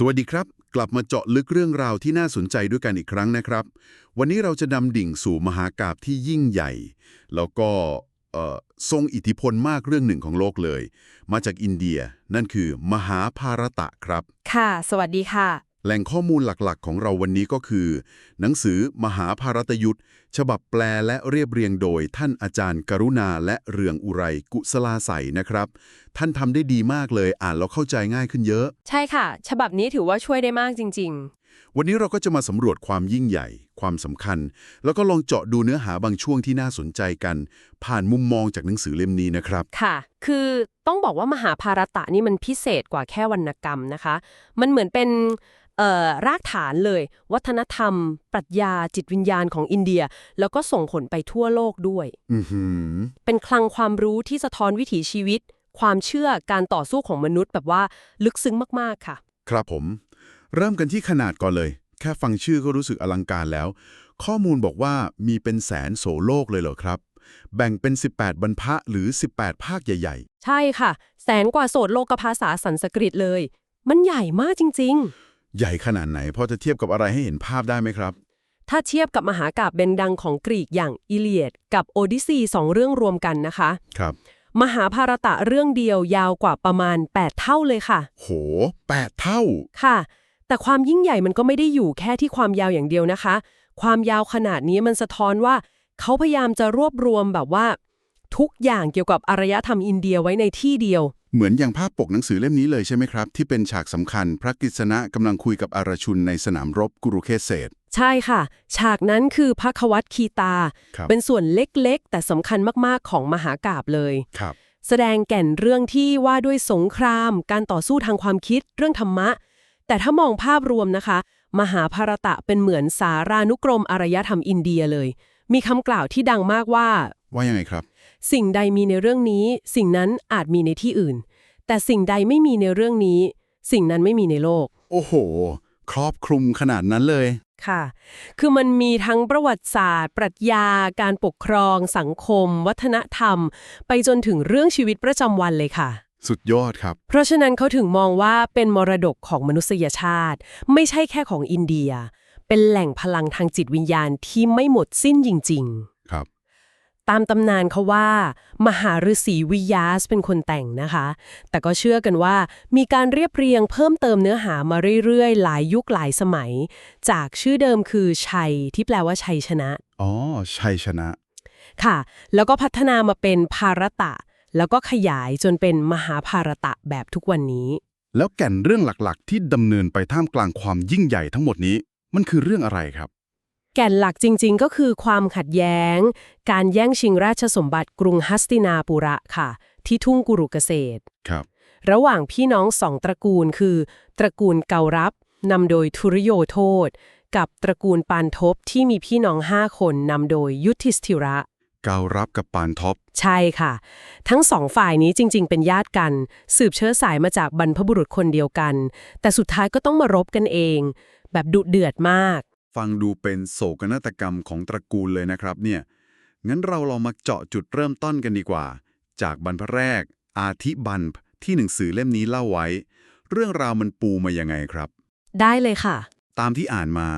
สวัสดีครับ กลับมาเจาะลึกเรื่องราวที่น่าสนใจด้วยกันอีกครั้งนะครับ วันนี้เราจะดำดิ่งสู่มหากาบที่ยิ่งใหญ่ แล้วก็ทรงอิทธิพลมากเรื่องหนึ่งของโลกเลย มาจากอินเดียนั่นคือ มหาภารตะครับ ค่ะ สวัสดีค่ะ แหล่งข้อมูลหลักๆ ของเราวันนี้ก็คือ หนังสือมหาภารตยุทธ์ฉบับแปลและเรียบเรียงโดยท่านอาจารย์กรุณาและเรืองอุไรกุศลาใสนะครับ ท่านทำได้ดีมากเลยอ่านแล้วเข้าใจง่ายขึ้นเยอะ ใช่ค่ะ ฉบับนี้ถือว่าช่วยได้มากจริงวันนี้เราก็จะมาสำรวจความยิ่งใหญ่ ความสำคัญ แล้วก็ลองเจาะดูเนื้อหาบางช่วงที่น่าสนใจกัน ผ่านมุมมองจากหนังสือเล่มนี้นะครับๆค่ะ คือต้องบอกว่ามหาภารตะนี่มันพิเศษกว่าแค่วรรณกรรมนะคะ มันเหมือนเป็นเอ่อ รากฐานเลย วัฒนธรรม ปรัชญาจิตวิญญาณของอินเดีย แล้วก็ส่งผลไปทั่วโลกด้วยอือหือเป็นคลังความรู้ที่สะท้อนวิถีชีวิต ความเชื่อการต่อสู้ของมนุษย์แบบว่าลึกซึ้งมากๆค่ะ ครับผม เริ่มกันที่ขนาดก่อนเลย แค่ฟังชื่อก็รู้สึกอลังการแล้ว ข้อมูลบอกว่ามีเป็นแสนโสโลกเลยเหรอครับแบ่งเป็น 18 บรรพะหรือ 18 ภาคใหญ่ใช่ค่ะ แสนกว่าโสดโลกภาษาสันสกฤตเลย มันใหญ่มากจริงๆๆ ใหญ่ขนาดไหนพอจะเทียบกับอะไรให้เห็นภาพได้ไหมครับ ถ้าเทียบกับมหากาพย์เบนดังของกรีกอย่างอิเลียดกับโอดิซีสองเรื่องรวมกันนะคะ ครับ มหาภารตะเรื่องเดียวยาวกว่าประมาณ 8 เท่าเลยค่ะ โห8เท่า ค่ะ แต่ความยิ่งใหญ่มันก็ไม่ได้อยู่แค่ที่ความยาวอย่างเดียวนะคะ ความยาวขนาดนี้มันสะท้อนว่า เขาพยายามจะรวบรวมแบบว่า ทุกอย่างเกี่ยวกับอารยธรรมอินเดียไว้ในที่เดียว เหมือนอย่างภาพปกหนังสือเล่มนี้เลยใช่ไหมครับ ที่เป็นฉากสำคัญ พระกฤษณะกำลังคุยกับอารชุนในสนามรบกุรุเคเศษใช่ค่ะ ฉากนั้นคือพระควัตคีตาครับเป็นส่วนเล็กๆ แต่สำคัญมากๆของมหากาพย์เลยครับ แสดงแก่นเรื่องที่ว่าด้วยสงคราม การต่อสู้ทางความคิดเรื่องธรรมะ แต่ถ้ามองภาพรวมนะคะ มหาภารตะเป็นเหมือนสารานุกรมอารยธรรมอินเดียเลย มีคำกล่าวที่ดังมากว่า ว่ายังไงครับ สิ่งใดมีในเรื่องนี้ สิ่งนั้นอาจมีในที่อื่น แต่สิ่งใดไม่มีในเรื่องนี้ สิ่งนั้นไม่มีในโลก โอ้โห ครอบคลุมขนาดนั้นเลยค่ะ คือมันมีทั้งประวัติศาสตร์ ปรัชญา การปกครอง สังคม วัฒนธรรม ไปจนถึงเรื่องชีวิตประจำวันเลยค่ะ สุดยอดครับ เพราะฉะนั้นเขาถึงมองว่าเป็นมรดกของมนุษยชาติ ไม่ใช่แค่ของอินเดีย เป็นแหล่งพลังทางจิตวิญญาณที่ไม่หมดสิ้นจริงครับๆ ตามตำนานเขาว่า มหาฤาษีวิยาสเป็นคนแต่งนะคะ แต่ก็เชื่อกันว่ามีการเรียบเรียงเพิ่มเติมเนื้อหามาเรื่อยๆ หลายยุคหลายสมัย จากชื่อเดิมคือชัยที่แปลว่าชัยชนะ อ๋อ ชัยชนะ ค่ะ แล้วก็พัฒนามาเป็นภารตะ แล้วก็ขยายจนเป็นมหาภารตะแบบทุกวันนี้ แล้วแก่นเรื่องหลักๆ ที่ดำเนินไปท่ามกลางความยิ่งใหญ่ทั้งหมดนี้ มันคือเรื่องอะไรครับ แก่นหลักจริงๆ ก็คือความขัดแย้ง การแย่งชิงราชสมบัติกรุงฮัสตินาปุระค่ะ ที่ทุ่งกุรุเกษตร ครับ ระหว่างพี่น้องสองตระกูลคือ ตระกูลเการับนำโดยทุรโยโทษ กับตระกูลปานทบที่มีพี่น้องห้าคนนำโดยยุทธิสธิระ เการับกับปานท็อปใช่ค่ะ ทั้งสองฝ่ายนี้จริง ๆ เป็นญาติกัน สืบเชื้อสายมาจากบรรพบุรุษคนเดียวกัน แต่สุดท้ายก็ต้องมารบกันเอง แบบดุเดือดมาก ฟังดูเป็นโศกนาฏกรรมของตระกูลเลยนะครับเนี่ยงั้นเราลองมาเจาะจุดเริ่มต้นกันดีกว่า จากบรรพแรก อาทิบันที่หนังสือเล่มนี้เล่าไว้ เรื่องราวมันปูมายังไงครับ ได้เลยค่ะ ตามที่อ่านมา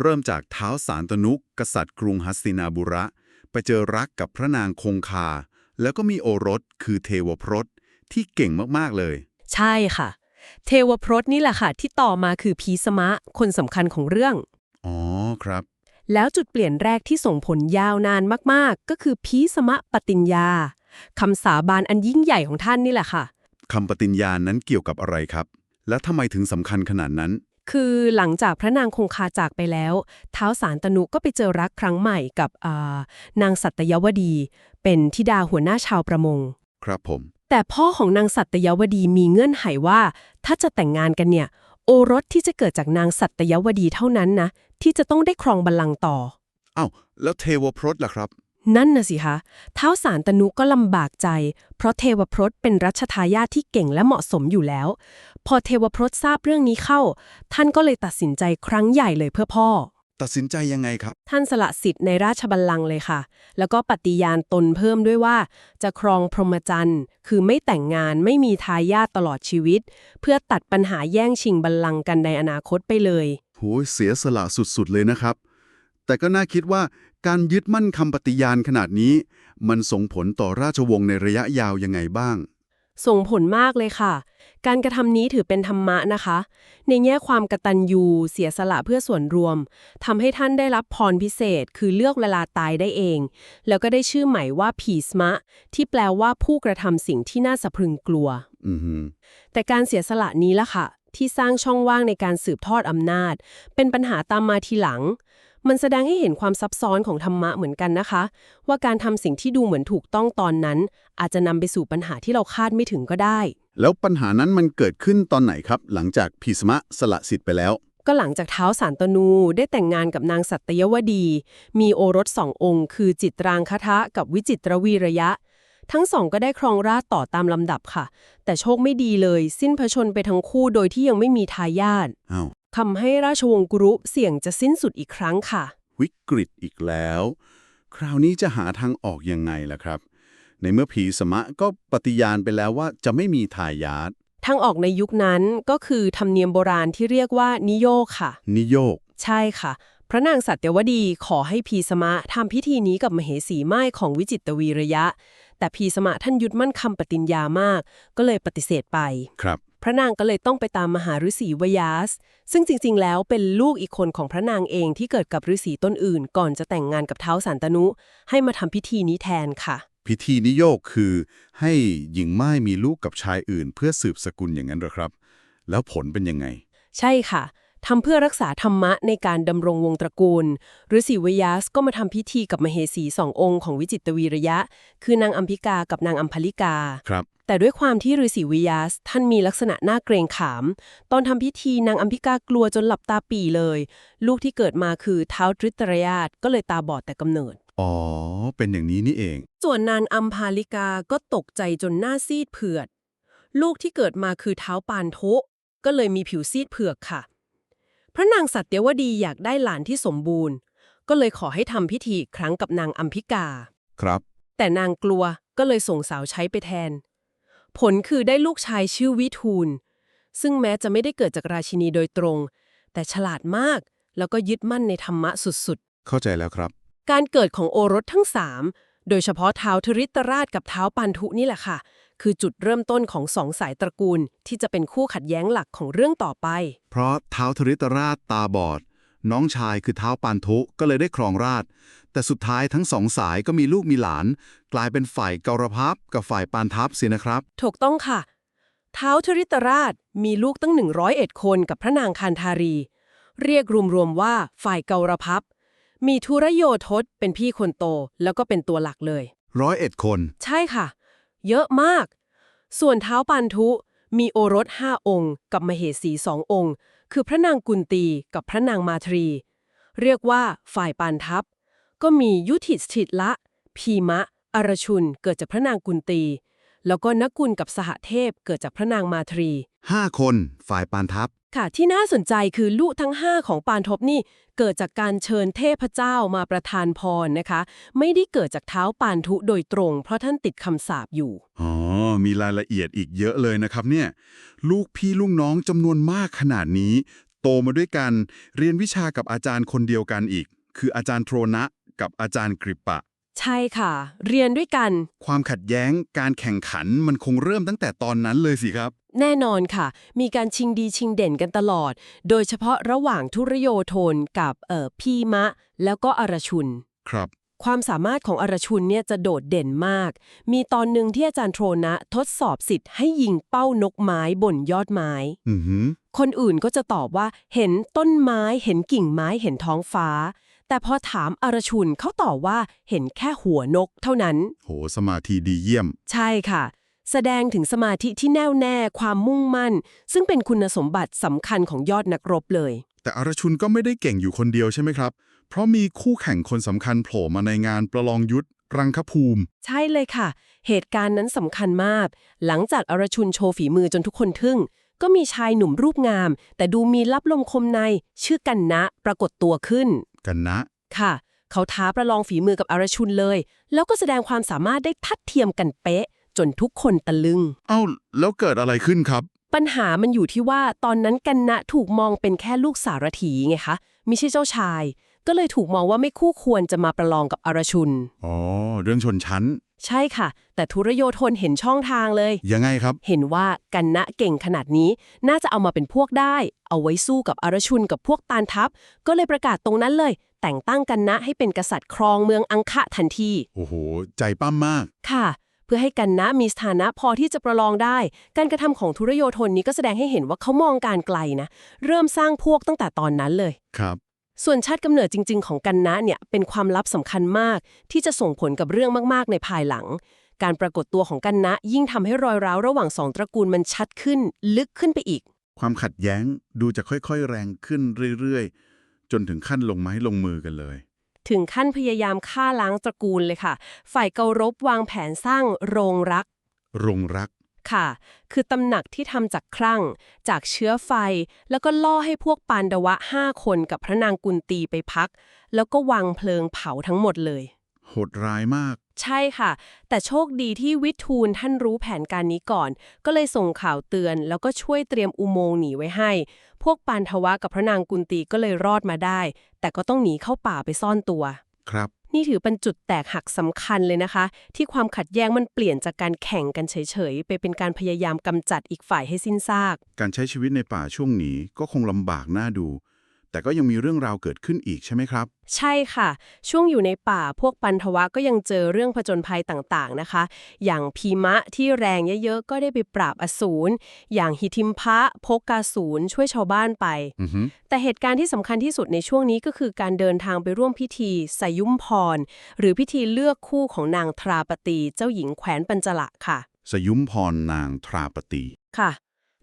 เริ่มจากเท้าสารตนุก กษัตริย์กรุงฮัสตินาบุระ ไปเจอรักกับพระนางคงคา แล้วก็มีโอรสคือเทวพรตที่เก่งมากๆเลย ใช่ค่ะ เทวพรตนี่แหละค่ะ ที่ต่อมาคือพีสมะ คนสำคัญของเรื่องอ๋อ ครับ แล้วจุดเปลี่ยนแรกที่ส่งผลยาวนานมากๆ ก็คือพีสมะปฏิญญาคำสาบานอันยิ่งใหญ่ของท่านนี่แหละค่ะคำปฏิญญาณนั้นเกี่ยวกับอะไรครับ และทำไมถึงสำคัญขนาดนั้น คือหลังจากพระนางคงคาจากไปแล้วเท้าวสารตนุก็ไปเจอรักครั้งใหม่กับอ่านางสัตยวดี เป็นธิดาหัวหน้าชาวประมง ครับผม แต่พ่อของนางสัตยวดีมีเงื่อนไขว่า ถ้าจะแต่งงานกันเนี่ย โอรสที่จะเกิดจากนางสัตยวดีเท่านั้นนะ ที่จะต้องได้ครองบัลลังก์ต่อ อ้าว แล้วเทวพรตล่ะครับ นั่นน่ะสิคะเท้าวสารตนุก็ลำบากใจ เพราะเทวพรตเป็นรัชทายาทที่เก่งและเหมาะสมอยู่แล้ว พอเทวพรตทราบเรื่องนี้เข้า ท่านก็เลยตัดสินใจครั้งใหญ่เลยเพื่อพ่อ ตัดสินใจยังไงครับ ท่านสละสิทธิ์ในราชบัลลังก์เลยค่ะ แล้วก็ปฏิญาณตนเพิ่มด้วยว่า จะครองพรหมจรรย์ คือไม่แต่งงานไม่มีทายาทตลอดชีวิต เพื่อตัดปัญหาแย่งชิงบัลลังก์กันในอนาคตไปเลยโหยเสียสละสุดๆเลยนะครับ แต่ก็น่าคิดว่าการยึดมั่นคำปฏิญาณขนาดนี้ มันส่งผลต่อราชวงศ์ในระยะยาวยังไงบ้าง ส่งผลมากเลยค่ะ การกระทำนี้ถือเป็นธรรมะนะคะ ในแง่ความกตัญญูเสียสละเพื่อส่วนรวมทำให้ท่านได้รับพรพิเศษ คือเลือกเวลาตายได้เอง แล้วก็ได้ชื่อใหม่ว่าผีสมะ ที่แปลว่าผู้กระทำสิ่งที่น่าสะพรึงกลัวอือหือแต่การเสียสละนี้ละค่ะ ที่สร้างช่องว่างในการสืบทอดอำนาจ เป็นปัญหาตามมาทีหลัง มันแสดงให้เห็นความซับซ้อนของธรรมะเหมือนกันนะคะ ว่าการทำสิ่งที่ดูเหมือนถูกต้องตอนนั้น อาจจะนำไปสู่ปัญหาที่เราคาดไม่ถึงก็ได้ แล้วปัญหานั้นมันเกิดขึ้นตอนไหนครับ หลังจากพีสมะสละสิทธิ์ไปแล้ว ก็หลังจากเท้าวสารตนู ได้แต่งงานกับนางสัตยวดี มีโอรสสององค์ คือจิตรางคทะกับวิจิตรวีระยะ ทั้งสองก็ได้ครองราชย์ต่อตามลำดับค่ะ แต่โชคไม่ดีเลย สิ้นพระชนม์ไปทั้งคู่โดยที่ยังไม่มีทายาทอ้าวทำให้ราชวงศ์กุรุเสี่ยงจะสิ้นสุดอีกครั้งค่ะ วิกฤตอีกแล้ว คราวนี้จะหาทางออกยังไงล่ะครับ ในเมื่อผีสมะก็ปฏิญาณไปแล้วว่าจะไม่มีทายาททางออกในยุคนั้นก็คือธรรมเนียมโบราณที่เรียกว่านิโยคค่ะ นิโยก ใช่ค่ะ พระนางสัตยวดีขอให้พีสมะทำพิธีนี้กับมเหสีไม้ของวิจิตรวีระยะ แต่พีสมะท่านยึดมั่นคำปฏิญญามาก ก็เลยปฏิเสธไป ครับ พระนางก็เลยต้องไปตามมหาฤาษีวยาส ซึ่งจริง ๆ แล้วเป็นลูกอีกคนของพระนางเองที่เกิดกับฤาษีต้นอื่น ก่อนจะแต่งงานกับเท้าวสันตนุ ให้มาทำพิธีนี้แทนค่ะ พิธีนิโยกคือให้หญิงไม้มีลูกกับชายอื่น เพื่อสืบสกุลอย่างนั้นเหรอครับ แล้วผลเป็นยังไง ใช่ค่ะทำเพื่อรักษาธรรมะในการดำรงวงตระกูลฤาษีวยาสก็มาทำพิธีกับมเหสีสององค์ของวิจิตรวีระยะ คือนางอัมพิกากับนางอัมพลิกาครับแต่ด้วยความที่ฤาษีวิยาสท่านมีลักษณะน่าเกรงขาม ตอนทำพิธีนางอัมพิกากลัวจนหลับตาปีเลย ลูกที่เกิดมาคือเท้าวทริตรยาตก็เลยตาบอดแต่กำเนิด อ๋อ เป็นอย่างนี้นี่เอง ส่วนนางอัมพาลิกาก็ตกใจจนหน้าซีดเผือด ลูกที่เกิดมาคือเท้าวปานโทะก็เลยมีผิวซีดเผือกค่ะ พระนางสัตยวดีอยากได้หลานที่สมบูรณ์ ก็เลยขอให้ทำพิธีอีกครั้งกับนางอัมพิกา ครับ แต่นางกลัวก็เลยส่งสาวใช้ไปแทน ผลคือได้ลูกชายชื่อวิทูล ซึ่งแม้จะไม่ได้เกิดจากราชินีโดยตรง แต่ฉลาดมากแล้วก็ยึดมั่นในธรรมะสุดเข้าใจแล้วครับๆ การเกิดของโอรสทั้งสามโดยเฉพาะเท้าวทริตราชกับเท้าวปันทุนี่แหละค่ะ คือจุดเริ่มต้นของสองสายตระกูล ที่จะเป็นคู่ขัดแย้งหลักของเรื่องต่อไป เพราะเท้าวทริตราชตาบอด น้องชายคือเท้าวปานทุก็เลยได้ครองราชย์แต่สุดท้ายทั้งสองสายก็มีลูกมีหลาน กลายเป็นฝ่ายเกาลพับกับฝ่ายปานทัพสินะครับ ถูกต้องค่ะ เท้าวทริตราชมีลูกตั้ง 101 คนกับพระนางคันธารี เรียกรวมๆว่าฝ่ายเการพับ มีทุรโยทศเป็นพี่คนโต แล้วก็เป็นตัวหลักเลย ร้อยเอ็ดคน ใช่ค่ะ เยอะมาก ส่วนเท้าวปันทุ มีโอรสห้าองค์ กับมเหสีสององค์ คือพระนางกุนตีกับพระนางมาทรี เรียกว่าฝ่ายปานทัพ ก็มียุทิสถิตละ พีมะ อรชุน เกิดจากพระนางกุนตี แล้วก็นกุลกับสหเทพเกิดจากพระนางมาทรี ห้าคน ฝ่ายปานทัพ ค่ะที่น่าสนใจคือลูกทั้ง 5 ของปานทบนี่ เกิดจากการเชิญเทพเจ้ามาประทานพรนะคะ ไม่ได้เกิดจากเท้าปานทุโดยตรง เพราะท่านติดคำสาปอยู่ อ๋อ มีรายละเอียดอีกเยอะเลยนะครับเนี่ย ลูกพี่ลูกน้องจำนวนมากขนาดนี้ โตมาด้วยกัน เรียนวิชากับอาจารย์คนเดียวกันอีก คืออาจารย์โทรนะกับอาจารย์กริปปะ ใช่ค่ะ เรียนด้วยกัน ความขัดแย้งการแข่งขันมันคงเริ่มตั้งแต่ตอนนั้นเลยสิครับ แน่นอนค่ะ มีการชิงดีชิงเด่นกันตลอด โดยเฉพาะระหว่างทุรโยโทนกับเอ่อพีมะ แล้วก็อรชุน ครับ ความสามารถของอรชุนเนี่ยจะโดดเด่นมาก มีตอนหนึ่งที่อาจารย์โทรนะทดสอบสิทธิ์ให้ยิงเป้านกไม้บนยอดไม้ อือหือ คนอื่นก็จะตอบว่าเห็นต้นไม้เห็นกิ่งไม้เห็นท้องฟ้า แต่พอถามอรชุนเขาตอบว่าเห็นแค่หัวนกเท่านั้น โห สมาธิดีเยี่ยม ใช่ค่ะ แสดงถึงสมาธิที่แน่วแน่ความมุ่งมั่น ซึ่งเป็นคุณสมบัติสำคัญของยอดนักรบเลย แต่อรชุนก็ไม่ได้เก่งอยู่คนเดียวใช่ไหมครับ เพราะมีคู่แข่งคนสำคัญโผล่มาในงานประลองยุทธรังคภูมิ ใช่เลยค่ะ เหตุการณ์นั้นสำคัญมาก หลังจากอรชุนโชว์ฝีมือจนทุกคนทึ่ง ก็มีชายหนุ่มรูปงาม แต่ดูมีลับลมคมใน ชื่อกันนะปรากฏตัวขึ้น กันนะ ค่ะ เขาท้าประลองฝีมือกับอารชุนเลย แล้วก็แสดงความสามารถได้ทัดเทียมกันเป๊ะ จนทุกคนตะลึง เอ้าแล้วเกิดอะไรขึ้นครับ ปัญหามันอยู่ที่ว่าตอนนั้นกันนะถูกมองเป็นแค่ลูกสารถีไงคะไม่ใช่เจ้าชาย ก็เลยถูกมองว่าไม่คู่ควรจะมาประลองกับอารชุน อ๋อ เรื่องชนชั้น ใช่ค่ะ แต่ทุรโยธนเห็นช่องทางเลย ยังไงครับ เห็นว่ากันนะเก่งขนาดนี้ น่าจะเอามาเป็นพวกได้ เอาไว้สู้กับอารชุนกับพวกตานทัพ ก็เลยประกาศตรงนั้นเลย แต่งตั้งกันนะให้เป็นกษัตริย์ครองเมืองอังคะทันที โอ้โห ใจปั้มมาก ค่ะเพื่อให้กันนะมีสถานะพอที่จะประลองได้ การกระทำของทุรโยธนนี้ก็แสดงให้เห็นว่าเขามองการไกลนะ เริ่มสร้างพวกตั้งแต่ตอนนั้นเลย ครับ ส่วนชาติกำเนิดจริง ๆ ของกันนะเนี่ยเป็นความลับสำคัญมาก ที่จะส่งผลกับเรื่องมากๆ ในภายหลัง การปรากฏตัวของกันนะ ยิ่งทำให้รอยร้าวระหว่างสองตระกูลมันชัดขึ้น ลึกขึ้นไปอีก ความขัดแย้งดูจะค่อยๆ แรงขึ้นเรื่อยๆ จนถึงขั้นลงไม้ลงมือกันเลย ถึงขั้นพยายามฆ่าล้างตระกูลเลยค่ะ ฝ่ายเการบวางแผนสร้างโรงรักรงรักค่ะ คือตำหนักที่ทำจากครั่ง จากเชื้อไฟ แล้วก็ล่อให้พวกปานดวะห้าคนกับพระนางกุนตีไปพัก แล้วก็วางเพลิงเผาทั้งหมดเลย โหดร้ายมาก ใช่ค่ะ แต่โชคดีที่วิทูลท่านรู้แผนการนี้ก่อน ก็เลยส่งข่าวเตือน แล้วก็ช่วยเตรียมอุโมงค์หนีไว้ให้ พวกปานทวะกับพระนางกุนตีก็เลยรอดมาได้ แต่ก็ต้องหนีเข้าป่าไปซ่อนตัว ครับ นี่ถือเป็นจุดแตกหักสำคัญเลยนะคะ ที่ความขัดแย้งมันเปลี่ยนจากการแข่งกันเฉยๆ ไปเป็นการพยายามกำจัดอีกฝ่ายให้สิ้นซาก การใช้ชีวิตในป่าช่วงนี้ก็คงลำบากน่าดู แต่ก็ยังมีเรื่องราวเกิดขึ้นอีกใช่ไหมครับ ใช่ค่ะ ช่วงอยู่ในป่าพวกปันทวะก็ยังเจอเรื่องผจญภัยต่างๆนะคะ อย่างพีมะที่แรงเยอะๆ ก็ได้ไปปราบอสูร อย่างหิทิมพะพกกาสูรช่วยชาวบ้านไปอือฮึแต่เหตุการณ์ที่สำคัญที่สุดในช่วงนี้ก็คือการเดินทางไปร่วมพิธีสยุมพร หรือพิธีเลือกคู่ของนางทราปตีเจ้าหญิงแขวนปัญจละค่ะ สยุมพรนางทราปตีค่ะ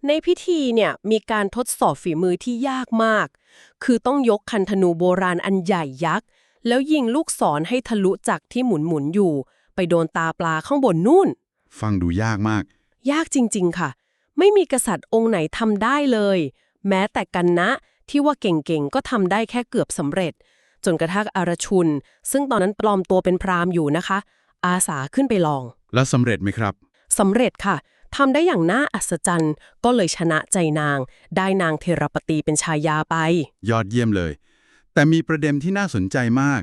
ในพิธีเนี่ยมีการทดสอบฝีมือที่ยากมาก คือต้องยกคันธนูโบราณอันใหญ่ยักษ์ แล้วยิงลูกศรให้ทะลุจากที่หมุนหมุนๆอยู่ ไปโดนตาปลาข้างบนนู่น ฟังดูยากมาก ยากจริง ๆ ค่ะ ไม่มีกษัตริย์องค์ไหนทำได้เลย แม้แต่กันนะ ที่ว่าเก่งๆ ก็ทำได้แค่เกือบสำเร็จ จนกระทั่งอารชุน ซึ่งตอนนั้นปลอมตัวเป็นพราหมณ์อยู่นะคะ อาสาขึ้นไปลอง แล้วสำเร็จไหมครับสำเร็จค่ะ ทำได้อย่างน่าอัศจรรย์ ก็เลยชนะใจนาง ได้นางเทรปตีเป็นชายาไป ยอดเยี่ยมเลย แต่มีประเด็นที่น่าสนใจมาก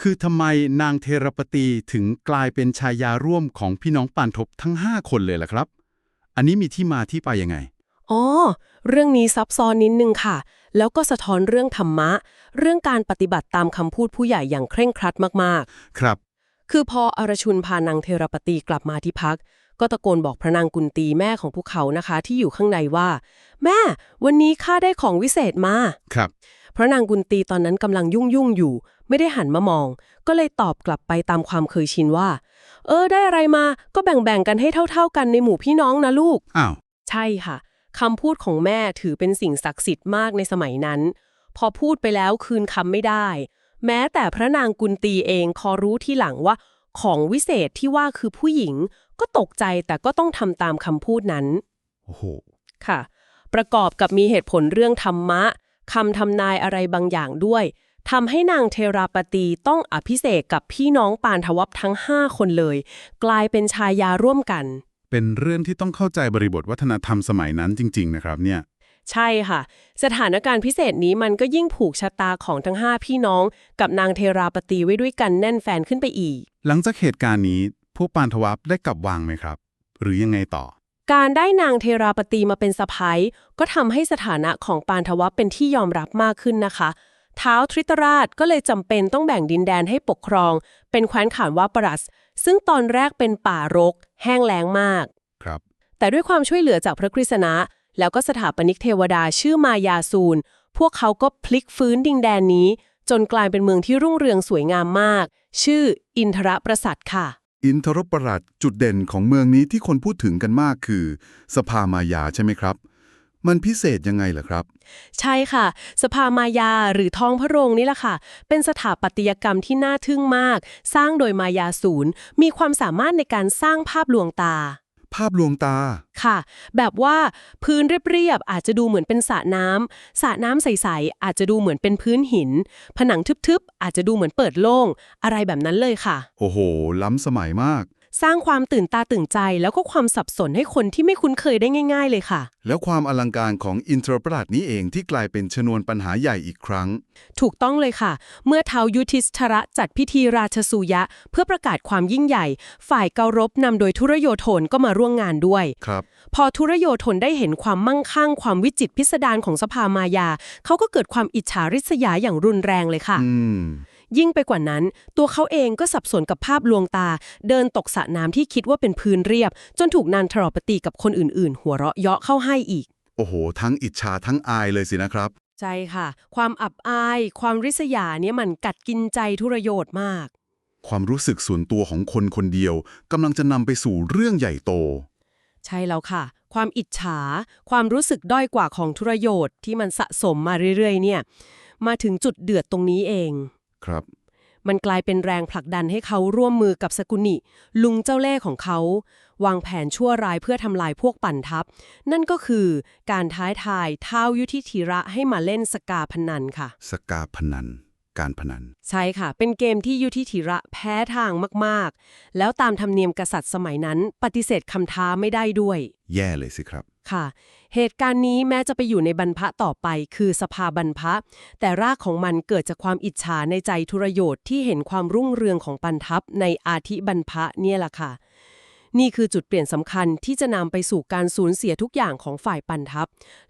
คือทำไมนางเทรปตีถึงกลายเป็นชายาร่วมของพี่น้องปานทบทั้ง 5 คนเลยล่ะครับ อันนี้มีที่มาที่ไปยังไงอ๋อ เรื่องนี้ซับซ้อนนิดนึงค่ะ แล้วก็สะท้อนเรื่องธรรมะ เรื่องการปฏิบัติตามคำพูดผู้ใหญ่อย่างเคร่งครัดมากครับๆคือพออรชุนพานางเทรปตีกลับมาที่พัก ก็ตะโกนบอกพระนางกุนตีแม่ของพวกเขานะคะที่อยู่ข้างในว่า แม่ วันนี้ข้าได้ของวิเศษมาครับ พระนางกุนตีตอนนั้นกำลังยุ่งยุ่งๆอยู่ ไม่ได้หันมามอง ก็เลยตอบกลับไปตามความเคยชินว่า เออ ได้อะไรมาก็แบ่งๆกันให้เท่า ๆ กันในหมู่พี่น้องนะลูกอ้าวใช่ค่ะคำพูดของแม่ถือเป็นสิ่งศักดิ์สิทธิ์มากในสมัยนั้น พอพูดไปแล้วคืนคำไม่ได้ แม้แต่พระนางกุนตีเองพอรู้ที่หลังว่า ของวิเศษที่ว่าคือผู้หญิง ก็ตกใจแต่ก็ต้องทำตามคำพูดนั้นโอ้โหค่ะ ประกอบกับมีเหตุผลเรื่องธรรมะคำทำนายอะไรบางอย่างด้วยทำให้นางเทราปตีต้องอภิเษกกับพี่น้องปานทวัพทั้ง 5 คนเลย กลายเป็นชายาร่วมกัน เป็นเรื่องที่ต้องเข้าใจบริบทวัฒนธรรมสมัยนั้นจริง ๆ นะครับเนี่ย ใช่ค่ะ สถานการณ์พิเศษนี้มันก็ยิ่งผูกชะตาของทั้ง 5 พี่น้อง กับนางเทราปตีไว้ด้วยกันแน่นแฟนขึ้นไปอีก หลังจากเหตุการณ์นี้ พวกปานทวัพได้กลับวางไหมครับ หรือยังไงต่อ การได้นางเทราปตีมาเป็นสะพ้ยก็ทำให้สถานะของปานทวัพเป็นที่ยอมรับมากขึ้นนะคะเท้าวทริตราชก็เลยจำเป็นต้องแบ่งดินแดนให้ปกครอง เป็นแคว้นขานวาปรัส ซึ่งตอนแรกเป็นป่ารก แห้งแล้งมาก ครับ แต่ด้วยความช่วยเหลือจากพระกฤษณะ แล้วก็สถาปนิกเทวดาชื่อมายาซูนพวกเขาก็พลิกฟื้นดินแดนนี้ จนกลายเป็นเมืองที่รุ่งเรืองสวยงามมาก ชื่ออินทรประสัทค่ะ อินทรปรัตจุดเด่นของเมืองนี้ที่คนพูดถึงกันมากคือ สภามายาใช่ไหมครับ มันพิเศษยังไงเหรอครับ ใช่ค่ะ สภามายาหรือท้องพระโรงนี่แหละค่ะ เป็นสถาปัตยกรรมที่น่าทึ่งมาก สร้างโดยมายาศูนย์ มีความสามารถในการสร้างภาพลวงตา ภภาพลวงตา ค่ะ แบบว่าพื้นเรียบๆอาจจะดูเหมือนเป็นสระน้ำสระน้ำใสๆอาจจะดูเหมือนเป็นพื้นหิน ผนังทึบๆอาจจะดูเหมือนเปิดโล่ง อะไรแบบนั้นเลยค่ะ โอ้โห ล้ำสมัยมาก สร้างความตื่นตาตื่นใจแล้วก็ความสับสนให้คนที่ไม่คุ้นเคยได้ง่าย ๆ เลยค่ะ แล้วความอลังการของอินทรประหลาดนี้เองที่กลายเป็นชนวนปัญหาใหญ่อีกครั้ง ถูกต้องเลยค่ะ เมื่อเท้ายุทธิสธระจัดพิธีราชสูยะ เพื่อประกาศความยิ่งใหญ่ ฝ่ายเการบนำโดยทุรโยธนก็มาร่วมงานด้วยครับ พอทุรโยธนได้เห็นความมั่งคั่ง ความวิจิตรพิสดารของสภามายา เขาก็เกิดความอิจฉาริษยาอย่างรุนแรงเลยค่ะ อืม ยิ่งไปกว่านั้น ตัวเขาเองก็สับสนกับภาพลวงตา เดินตกสระน้ำที่คิดว่าเป็นพื้นเรียบ จนถูกนานทรปตีกับคนอื่นๆ หัวเราะเยาะเข้าให้อีก โอ้โห ทั้งอิจฉาทั้งอายเลยสินะครับ ใช่ค่ะ ความอับอาย ความริษยาเนี่ยมันกัดกินใจทุรโยธมาก ความรู้สึกส่วนตัวของคนคนเดียวกำลังจะนำไปสู่เรื่องใหญ่โต ใช่แล้วค่ะ ความอิจฉา ความรู้สึกด้อยกว่าของทุรโยธที่มันสะสมมาเรื่อยๆ เนี่ย มาถึงจุดเดือดตรงนี้เอง ครับ มันกลายเป็นแรงผลักดันให้เขาร่วมมือกับสกุนิ ลุงเจ้าเล่ห์ของเขา วางแผนชั่วร้ายเพื่อทำลายพวกปั่นทัพ นั่นก็คือการท้ายทายท้าวยุทธิธีระให้มาเล่นสกาพนันค่ะ สกาพนัน การพนัน ใช่ค่ะ เป็นเกมที่ยุทธิธีระแพ้ทางมาก ๆ แล้วตามธรรมเนียมกษัตริย์สมัยนั้น ปฏิเสธคำท้าไม่ได้ด้วย แย่เลยสิครับ ค่ะ เหตุการณ์นี้แม้จะไปอยู่ในบรรพะต่อไปคือสภาบรรพะ แต่รากของมันเกิดจากความอิจฉาในใจทุรโยธที่เห็นความรุ่งเรืองของปันทัพในอาธิบรรพะเนี่ยแหละค่ะ นี่คือจุดเปลี่ยนสำคัญที่จะนำไปสู่การสูญเสียทุกอย่างของฝ่ายปันทัพ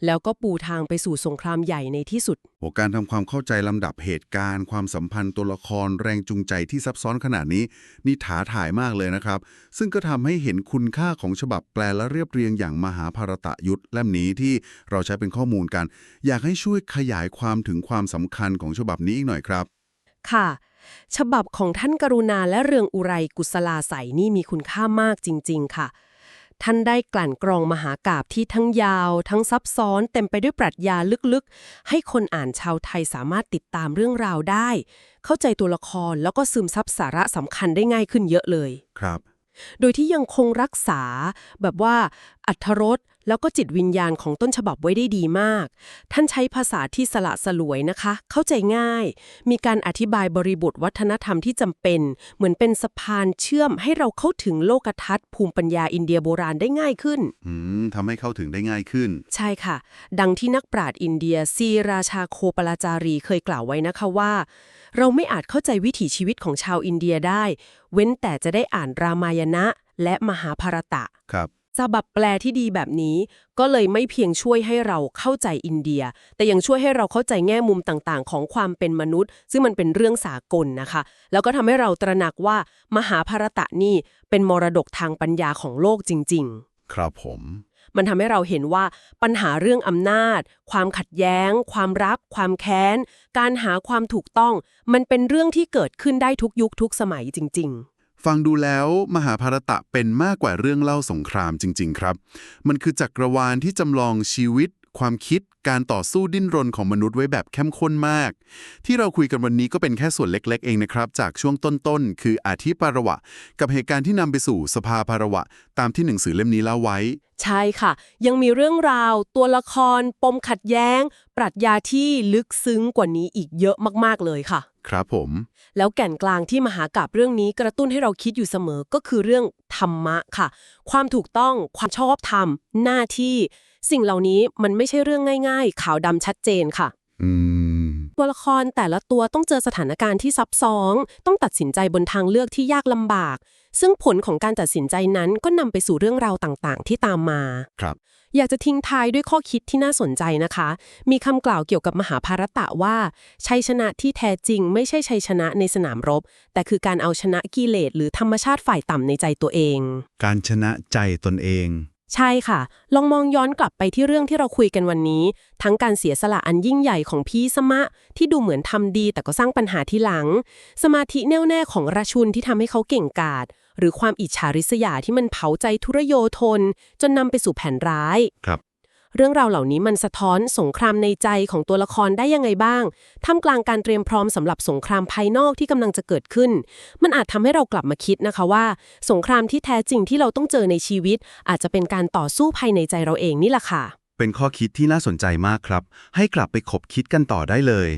แล้วก็ปูทางไปสู่สงครามใหญ่ในที่สุด โหการทำความเข้าใจลำดับเหตุการณ์ ความสัมพันธ์ตัวละครแรงจูงใจที่ซับซ้อนขนาดนี้ นี่ท้าทายมากเลยนะครับ ซึ่งก็ทำให้เห็นคุณค่าของฉบับแปลและเรียบเรียงอย่างมหาภารตะยุทธเล่มนี้ที่เราใช้เป็นข้อมูลกัน อยากให้ช่วยขยายความถึงความสำคัญของฉบับนี้อีกหน่อยครับ ค่ะ ฉบับของท่านกรุณาและเรืองอุไรกุศลาใสนี่มีคุณค่ามากจริง ๆ ค่ะ ท่านได้กลั่นกรองมหากาบที่ทั้งยาว ทั้งซับซ้อนเต็มไปด้วยปรัชญาลึกๆ ให้คนอ่านชาวไทยสามารถติดตามเรื่องราวได้ เข้าใจตัวละครแล้วก็ซึมซับสาระสำคัญได้ง่ายขึ้นเยอะเลย ครับ โดยที่ยังคงรักษาแบบว่า อัธรสแล้วก็จิตวิญญาณของต้นฉบับไว้ได้ดีมาก ท่านใช้ภาษาที่สละสลวยนะคะ เข้าใจง่าย มีการอธิบายบริบทวัฒนธรรมที่จำเป็น เหมือนเป็นสะพานเชื่อมให้เราเข้าถึงโลกทัศน์ ภูมิปัญญาอินเดียโบราณได้ง่ายขึ้น อืมทำให้เข้าถึงได้ง่ายขึ้น ใช่ค่ะ ดังที่นักปราชญ์อินเดียซีราชาโคปลาจารีเคยกล่าวไว้นะคะว่า เราไม่อาจเข้าใจวิถีชีวิตของชาวอินเดียได้ เว้นแต่จะได้อ่านรามายณะและมหาภารตะ ครับ ฉบับแปลที่ดีแบบนี้ ก็เลยไม่เพียงช่วยให้เราเข้าใจอินเดีย แต่ยังช่วยให้เราเข้าใจแง่มุมต่างๆ ของความเป็นมนุษย์ ซึ่งมันเป็นเรื่องสากลนะคะ แล้วก็ทำให้เราตระหนักว่ามหาภารตะนี่เป็นมรดกทางปัญญาของโลกจริง ๆ ครับผมมันทำให้เราเห็นว่าปัญหาเรื่องอำนาจ ความขัดแย้ง ความรัก ความแค้น การหาความถูกต้อง มันเป็นเรื่องที่เกิดขึ้นได้ทุกยุคทุกสมัยจริง ฟังดูแล้วมหาภารตะเป็นมากกว่าเรื่องเล่าสงครามจริง ๆ ครับ มันคือจักรวาลที่จำลองชีวิต ความคิด การต่อสู้ดิ้นรนของมนุษย์ไว้แบบเข้มข้นมาก ที่เราคุยกันวันนี้ก็เป็นแค่ส่วนเล็ก ๆ เองนะครับ จากช่วงต้นๆ คืออาทิปารวะ กับเหตุการณ์ที่นำไปสู่สภาภารวะ ตามที่หนังสือเล่มนี้เล่าไว้ ใช่ค่ะ ยังมีเรื่องราว ตัวละคร ปมขัดแย้ง ปรัชญาที่ลึกซึ้งกว่านี้อีกเยอะมากๆเลยค่ะ ครับผม แล้วแก่นกลางที่มหากาบเรื่องนี้กระตุ้นให้เราคิดอยู่เสมอก็คือเรื่องธรรมะค่ะ ความถูกต้องความชอบธรรม หน้าที่ สิ่งเหล่านี้มันไม่ใช่เรื่องง่าย ๆ ขาวดำชัดเจนค่ะ อืม ตัวละครแต่ละตัวต้องเจอสถานการณ์ที่ซับซ้อน ต้องตัดสินใจบนทางเลือกที่ยากลำบาก ซึ่งผลของการตัดสินใจนั้นก็นำไปสู่เรื่องราวต่างๆ ที่ตามมา ครับ อยากจะทิ้งท้ายด้วยข้อคิดที่น่าสนใจนะคะ มีคำกล่าวเกี่ยวกับมหาภารตะว่า ชัยชนะที่แท้จริง ไม่ใช่ชัยชนะในสนามรบ แต่คือการเอาชนะกิเลสหรือธรรมชาติฝ่ายต่ำในใจตัวเอง การชนะใจตนเอง ใช่ค่ะ ลองมองย้อนกลับไปที่เรื่องที่เราคุยกันวันนี้ ทั้งการเสียสละอันยิ่งใหญ่ของพี่สมะ ที่ดูเหมือนทำดีแต่ก็สร้างปัญหาที่หลัง สมาธิแน่วแน่ของราชุนที่ทำให้เขาเก่งกาจหรือความอิจฉาริษยาที่มันเผาใจทุรโยทน จนนำไปสู่แผนร้าย ครับ เรื่องราวเหล่านี้มันสะท้อนสงครามในใจของตัวละครได้ยังไงบ้าง ท่ามกลางการเตรียมพร้อมสำหรับสงครามภายนอกที่กำลังจะเกิดขึ้น มันอาจทำให้เรากลับมาคิดนะคะว่า สงครามที่แท้จริงที่เราต้องเจอในชีวิต อาจจะเป็นการต่อสู้ภายในใจเราเองนี่แหละค่ะ เป็นข้อคิดที่น่าสนใจมากครับ ให้กลับไปคบคิดกันต่อได้เลย